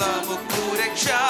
നമുക്കു രക്ഷാ